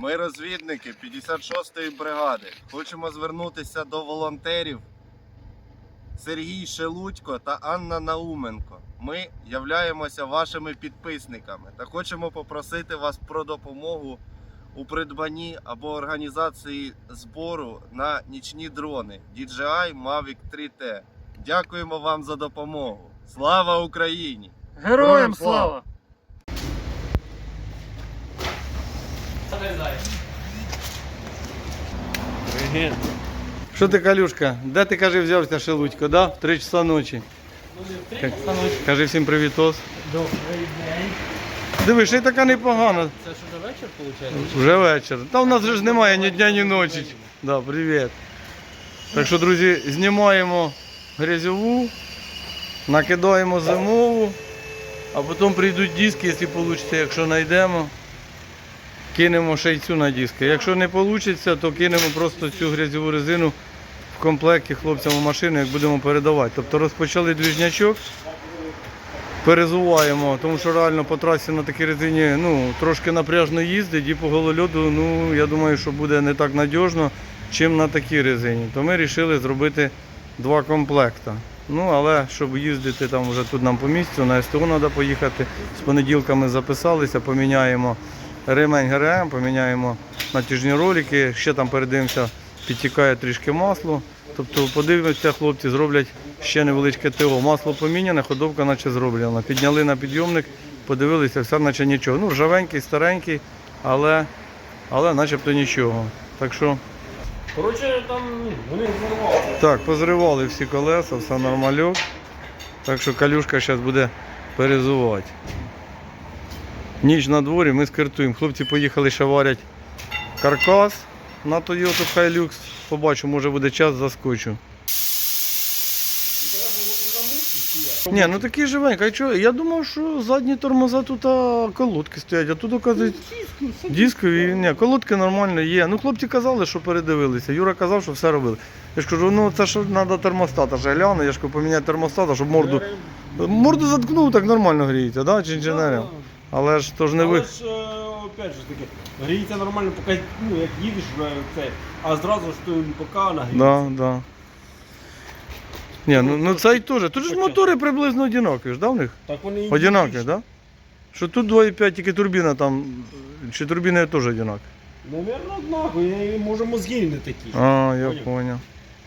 Ми розвідники 56-ї бригади. Хочемо звернутися до волонтерів Сергій Шелудько та Анна Науменко. Ми являємося вашими підписниками та хочемо попросити вас про допомогу у придбанні або організації збору на нічні дрони DJI Mavic 3T. Дякуємо вам за допомогу. Слава Україні! Героям Героям слава! Слава! Що ти, Калюшка? Де ти каже, взявся шелудько, да? В 3 часа ночі. Кажи всім привітос. Добрий день. Диви, ще така непогана. Це що до вечір виходить? Вже вечір. Та в нас же ж немає ні дня, ні ночі. Да, привіт. Так що, друзі, знімаємо грязьову, накидаємо зимову, а потім прийдуть диски, якщо вийде, якщо знайдемо. Кинемо ще й цю на диски. Якщо не вийде, то кинемо просто цю грязьову резину в комплекті хлопцям у машину, як будемо передавати. Тобто розпочали двіжнячок, перезуваємо, тому що реально по трасі на такій резині ну, трошки напряжно їздить і по голольоду, ну, я думаю, що буде не так надіжно, чим на такій резині. То ми вирішили зробити два комплекти. Ну, але щоб їздити там вже тут нам по місцю, на СТО треба поїхати. З понеділка ми записалися, поміняємо ремень ГРМ, поміняємо натяжні ролики, ще там передивимося, підтікає трішки масло. Тобто подивимося, хлопці зроблять ще невеличке ТО. Масло поміняне, ходовка наче зроблена. Підняли на підйомник, подивилися, все наче нічого. Ну, ржавенький, старенький, але, але начебто нічого. Так що Коротше, там вони зірвали. так, позривали всі колеса, все нормальок. Так що калюшка зараз буде перезувати. Ніч на дворі, ми скартуємо. Хлопці поїхали ще варять каркас на Toyota Hilux. Побачу, може буде час, заскочу. Ні, ну. А чого? Я думав, що задні тормоза тут а, колодки стоять, а тут оказується дискові. Ні, колодки нормально є. Ну хлопці казали, що передивилися. Юра казав, що все робили. Я ж кажу, ну це ж треба термостата ж гляну, я ж кажу, поміняти термостата, щоб морду. Морду заткнув, так нормально гріється, да, чи інженером? Але ж то ж не ви. Але ж, е, опять же таки, гріється нормально, поки ну, як їдеш вже це, а зразу ж він поки нагріється. Да, да. Ні, ну, ну це й теж. Тут ж мотори приблизно одинакові ж, да, в них? Так вони і Одинакові, більш. да? Що тут 2,5, тільки турбіна там, чи турбіни теж одинакові? Наверно, однаково, і може мозги не такі. А, я Поняв. понял.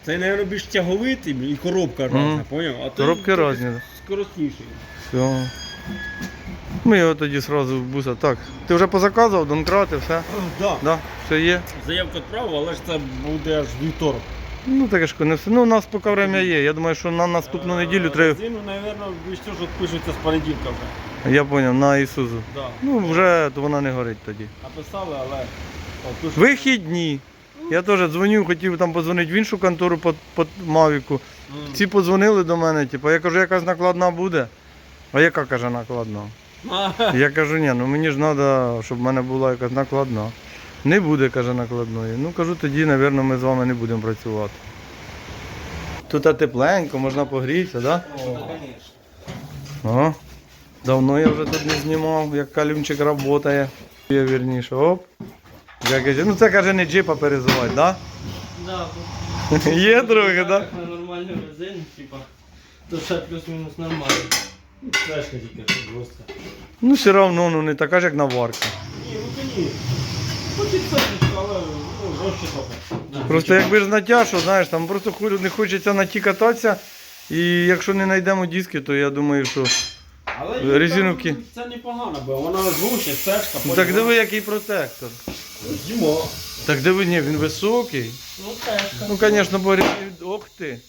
Це, мабуть, більш тяговитий і коробка різна, поняв? А Коробки трохи різні. Скоростніший. Все. Ми його тоді одразу в буса. Так, ти вже позаказував, донкрати, все? Да. Да, все є. Заявку відправив, але ж це буде аж вівторок. Ну таке ж не все. Ну, у нас поки время є. Я думаю, що на наступну неділю треба. Резину, мабуть, більш того, відпишуться з понеділка вже. Я зрозумів, на Ісузу. Да. Ну, вже то вона не горить тоді. Написали, але... Вихідні. Я теж дзвонив, хотів там подзвонити в іншу контору по, по Мавіку. Ці подзвонили до мене, типу, я кажу, якась накладна буде. А яка каже накладна? Я кажу, ні, ну мені ж треба, щоб в мене була якась накладна. Не буде, каже, накладної. Ну кажу, тоді, мабуть, ми з вами не будемо працювати. Тут тепленько, можна погрітися, так? Да? О, давно я вже тут не знімав, як калюмчик працює. Я вірніше. Оп. Я кажу, ну це каже не джипа перезувати, так? Да, Да? Є трохи, так? Да? нормальну резину, типа, то ще плюс-мінус нормально. Флешка тільки жорстка. Ну все одно ну, не така ж, як наварка. Ні, ну ні. Хоч і але ну, жорстче трохи. Просто якби ж натяжу, знаєш, там просто ху- не хочеться на ті кататися. І якщо не знайдемо диски, то я думаю, що. Але там Це непогано, бо вона жорстче, цешка. Ну, так диви, який протектор. Зімо. Так диви, ні, він високий. Ну теж. Ну, звісно, бо рі- ох ти.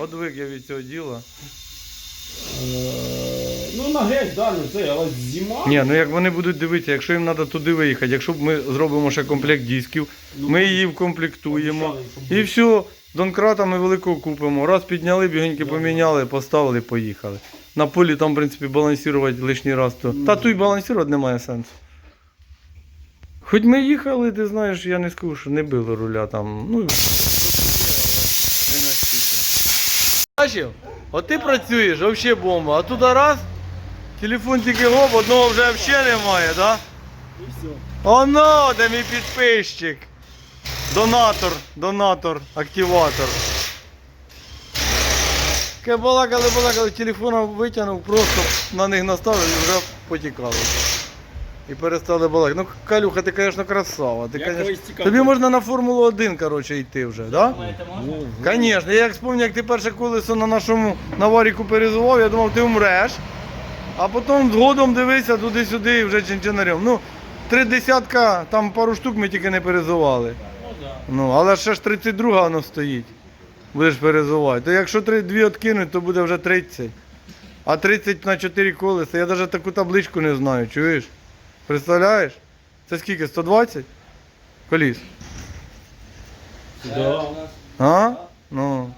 Одвик я від цього діла. Ну на геть, да, ну це, але зима. Ні, ну як вони будуть дивитися, якщо їм треба туди виїхати, якщо ми зробимо ще комплект дисків, ми її вкомплектуємо. І все, донкрата ми великого купимо. Раз підняли, бігеньки поміняли, поставили, поїхали. На полі там, в принципі, балансувати лишній раз. То... Та тут і балансувати немає сенсу. Хоч ми їхали, ти знаєш, я не скажу, що не било руля там. Ну, Бачив? От ти працюєш, взагалі бомба. А туди раз, телефон тільки гоп, одного вже взагалі немає, так? Да? І все. Оно, де мій підписчик. Донатор, донатор, активатор. Балакали, балакали, телефона витягнув, просто на них наставив і вже потікали. І перестали балакати. Ну, Калюха, ти, звісно, красава. Ти, Я конечно... Тобі можна на Формулу 1, коротше, йти вже, так? Да? Думаєте, можна? Звісно, я як спомню, як ти перше колесо на нашому наваріку перезував, я думав, ти умреш. А потім згодом дивися туди-сюди і вже чинчинарем. Ну, три десятка, там пару штук ми тільки не перезували. Ну да. Ну, але ще ж 32 воно стоїть. Будеш перезувати. То якщо три, дві відкинуть, то буде вже 30. А 30 на 4 колеса, я навіть таку табличку не знаю, чуєш? Представляєш? Це скільки? 120? Коліс. Да. А? Ну.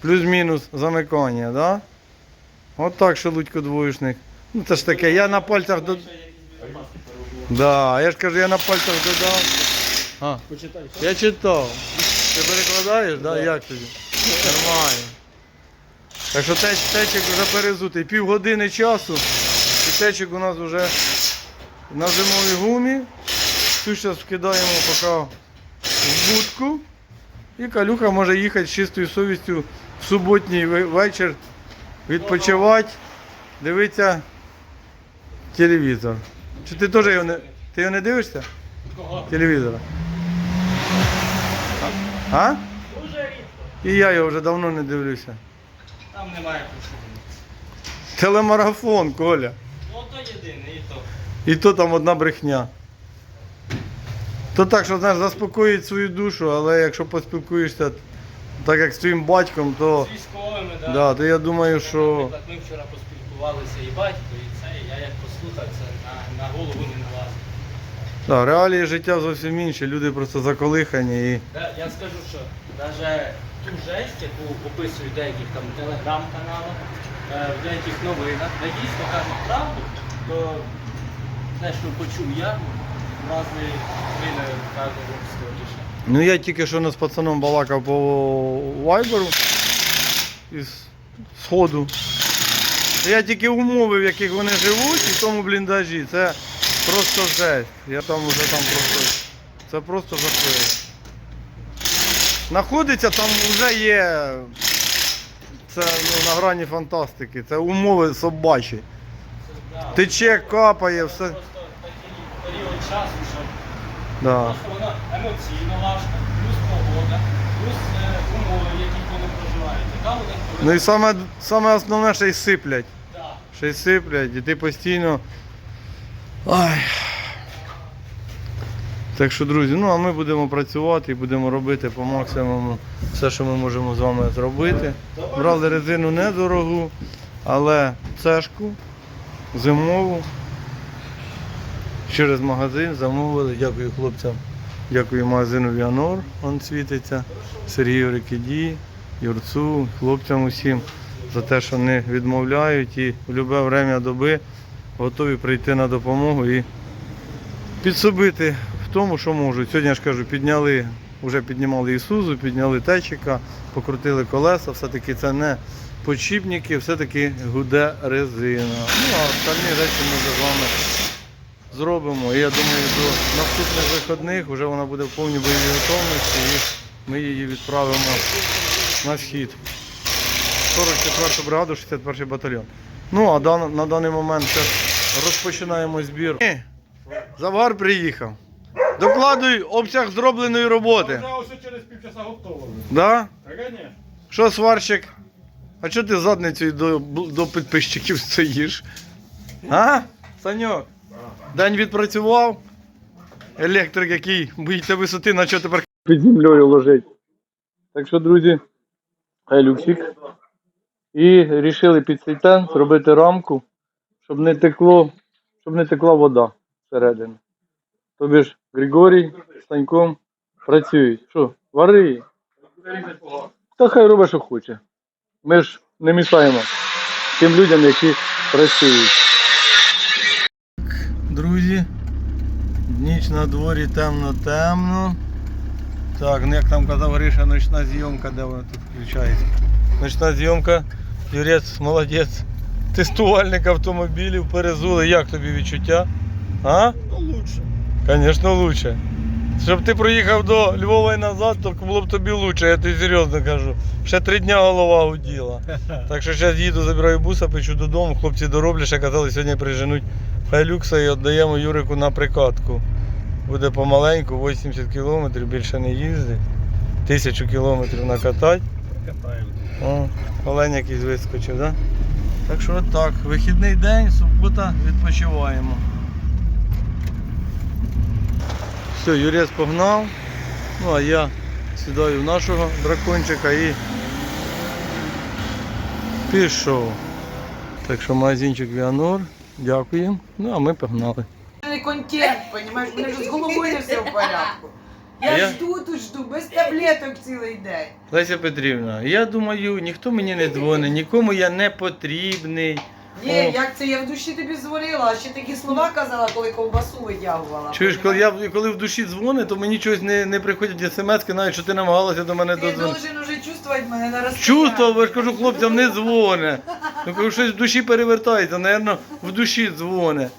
Плюс-мінус замикання, да? От так, шелудько двоєшник. Ну це ж таке, я на пальцях до. Да, я ж кажу, я на пальцях додав. А, я читав. Ти перекладаєш, да? Як тобі? Нормально. Так що теч, течик вже перезутий. Півгодини часу. І течик у нас вже на зимовій гумі. Цю зараз вкидаємо поки в будку. І калюха може їхати з чистою совістю в суботній вечір відпочивати, дивитися телевізор. Чи ти теж його не, ти його не дивишся? Телевізора. А? Дуже рідко. І я його вже давно не дивлюся. Там немає пошуку. Телемарафон, Коля. Ну то єдине, і то. Там одна брехня. То так, що знаєш, заспокоїть свою душу, але якщо поспілкуєшся так як з твоїм батьком, то, З військовими, да. да, то я думаю, що. Наприклад, ми вчора поспілкувалися і батько, і це, і я як послухав, це на, на голову не налазить. Да, реалії життя зовсім інші, люди просто заколихані і. Да, я скажу, що навіть ту жесть, яку описують в деяких там телеграм-каналах, е, в деяких новинах, де дійсно кажуть правду, то те, що почув я, разний вини кажуть складніше. Ну я тільки що не з пацаном балакав по вайберу із сходу. Я тільки умови, в яких вони живуть, і в тому бліндажі. Це просто жесть. Я там вже там просто. Це просто жахливо. Знаходиться там вже є. Це ну, на грані фантастики. Це умови собачі. Тече, капає, все. Просто такий період часу, що Да. просто воно емоційно важко, плюс погода, плюс е, умови, в яких вони проживають. Яка у них Ну і саме, саме основне, що й сиплять. Да. Ще й сиплять, і ти постійно. Ай. Так що, друзі, ну а ми будемо працювати і будемо робити по максимуму все, що ми можемо з вами зробити. Брали резину недорогу, але цешку зимову. Через магазин замовили. Дякую хлопцям. Дякую магазину Віанор, он світиться. Сергію Рикіді, Юрцу, хлопцям усім за те, що не відмовляють і в будь-яке время доби готові прийти на допомогу і підсобити в тому, що можуть. Сьогодні я ж кажу, підняли, вже піднімали Ісузу, підняли течика, покрутили колеса, все-таки це не подшипники, все-таки гуде резина. Ну а остальні речі ми вже з вами зробимо. І я думаю, до наступних вихідних вже вона буде в повній бойовій готовності і ми її відправимо на схід. 44 бригаду, 61 батальйон. Ну, а дан- на даний момент розпочинаємо збір. Завгар приїхав. Докладуй обсяг зробленої роботи. Вже ось через півчаса готово. Да? Так. Що, сварщик? А чого ти задницею до, до підписчиків стоїш? А? Саньок? День відпрацював? Електрик, який боїться висоти, на що тепер під землею лежить. Так що, друзі, хай люксик. І вирішили під цей зробити рамку, щоб не текло, щоб не текла вода всередину. Тобі ж Григорій з Таньком працюють. Що, вари? Та хай робить, що хоче. Ми ж не мішаємо тим людям, які працюють. Друзі, ніч на дворі темно-темно. Так, ну як там казав Гриша, ночна зйомка, де вона тут включається. Ночна зйомка, Юрець, молодець. Тестувальник автомобілів, перезули. Як тобі відчуття? А? Ну, лучше. Звісно, лучше. Щоб ти проїхав до Львова і назад, то було б тобі лучше, я тобі серйозно кажу. Ще три дня голова гуділа. Так що зараз їду, забираю буса, печу додому, хлопці дороблять, ще казали, сьогодні приженуть хайлюкса і віддаємо Юрику на прикатку. Буде помаленьку, 80 кілометрів, більше не їздить. Тисячу кілометрів накатати. Катаємо. О, олень якийсь вискочив, да? Так що от так, вихідний день, субота, відпочиваємо. Все, Юрець погнав. Ну а я сідаю в нашого дракончика і пішов. Так що магазинчик Віанор, дякуємо. Ну а ми погнали. не контент, понимаешь, у мене ж з головою не все в порядку. Я, Я- жду тут жду, без таблеток цілий день. Леся Петрівна, я думаю, ніхто мені не дзвонить, нікому я не потрібний. Ні, як це я в душі тобі дзвонила, а ще такі слова казала, коли ковбасу витягувала. Чуєш, коли я коли в душі дзвонить, то мені чогось не, не приходять смс, навіть що ти намагалася до мене Ти додзвонити. должен уже чувствувати мене на розстоянні. Чувствував, я ж кажу, хлопцям не дзвоне. Ну кажу, щось в душі перевертається, напевно, в душі дзвоне.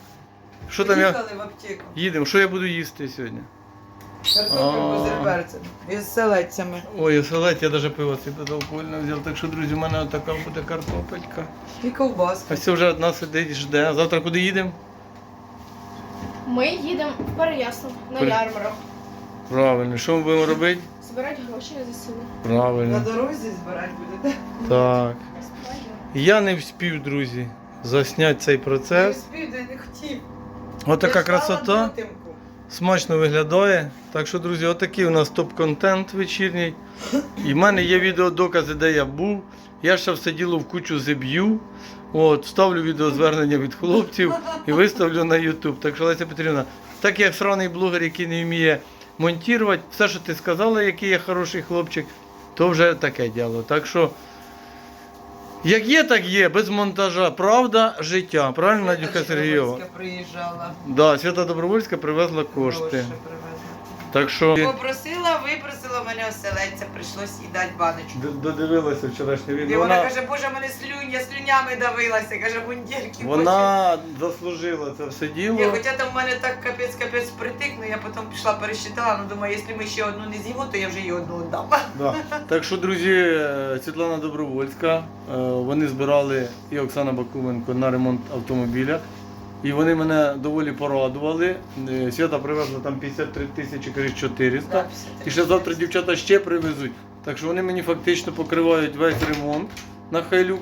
Що там я. Поїхали в аптеку. Їдемо, що я буду їсти сьогодні? Картоплю з. Із селедцями. Ой, салат, я навіть пиво собі безалкогольне взяв. Так що, друзі, у мене така буде картопелька. І ковбаска. Ось це вже одна сидить, жде. А завтра куди їдемо? Ми їдемо в Переяслав на Пере- ярмарок. Правильно, що ми будемо робити? Збирати гроші на ЗСУ. На Правильно. дорозі збирати будете. Так. Я не вспів, друзі, засняти цей Не процес. встиг, де не хотів. Отака Я ждала красота. дотимку. Смачно виглядає. Так що, друзі, отакий у нас топ-контент вечірній. І в мене є відеодокази, де я був. Я ще все діло в кучу зіб'ю. От, вставлю відеозвернення від хлопців і виставлю на YouTube. Так що, Леся Петрівна, так як сраний блогер, який не вміє монтувати, все, що ти сказала, який я хороший хлопчик, то вже таке діло. Так що, як є, так є, без монтажа. Правда, життя. Правильно, Надюха Свята Сергійова? Приїжджала. Да, Свята Добровольська привезла кошти. Гроші. Так що Попросила, випросила мене оселедця, прийшлось їй дати баночку. д- додивилася вчорашнє І відео. вона Вона, каже, боже, мене слюнь, я слюнями давилася, каже, мундірки. вона заслужила це все Ні, діло. хоча там в мене так капець капець притик, ну я потім пішла пересчитала, ну думаю, якщо ми ще одну не з'їмо, то я вже їй одну віддам. Да. Так що, друзі, е, Світлана Добровольська, е, вони збирали і Оксана Бакуменко на ремонт автомобіля. І вони мене доволі порадували. Е, Свята привезла там 53 тисячі, каже, 400. І ще завтра дівчата ще привезуть. Так що вони мені фактично покривають весь ремонт на Hilux.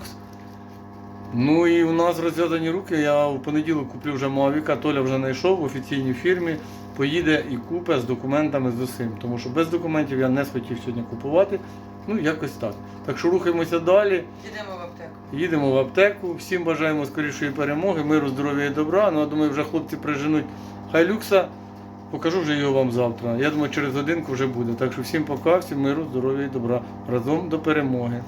Ну і у нас розв'язані руки. Я в понеділок куплю вже Мавіка, Толя вже знайшов в офіційній фірмі. Поїде і купе з документами з усім. Тому що без документів я не схотів сьогодні купувати. Ну, якось так. Так що рухаємося далі. Їдемо в аптеку. Їдемо в аптеку. Всім бажаємо скорішої перемоги, миру, здоров'я і добра. Ну, я думаю, вже хлопці приженуть хайлюкса. Покажу вже його вам завтра. Я думаю, через годинку вже буде. Так що всім пока, всім миру, здоров'я і добра. Разом до перемоги.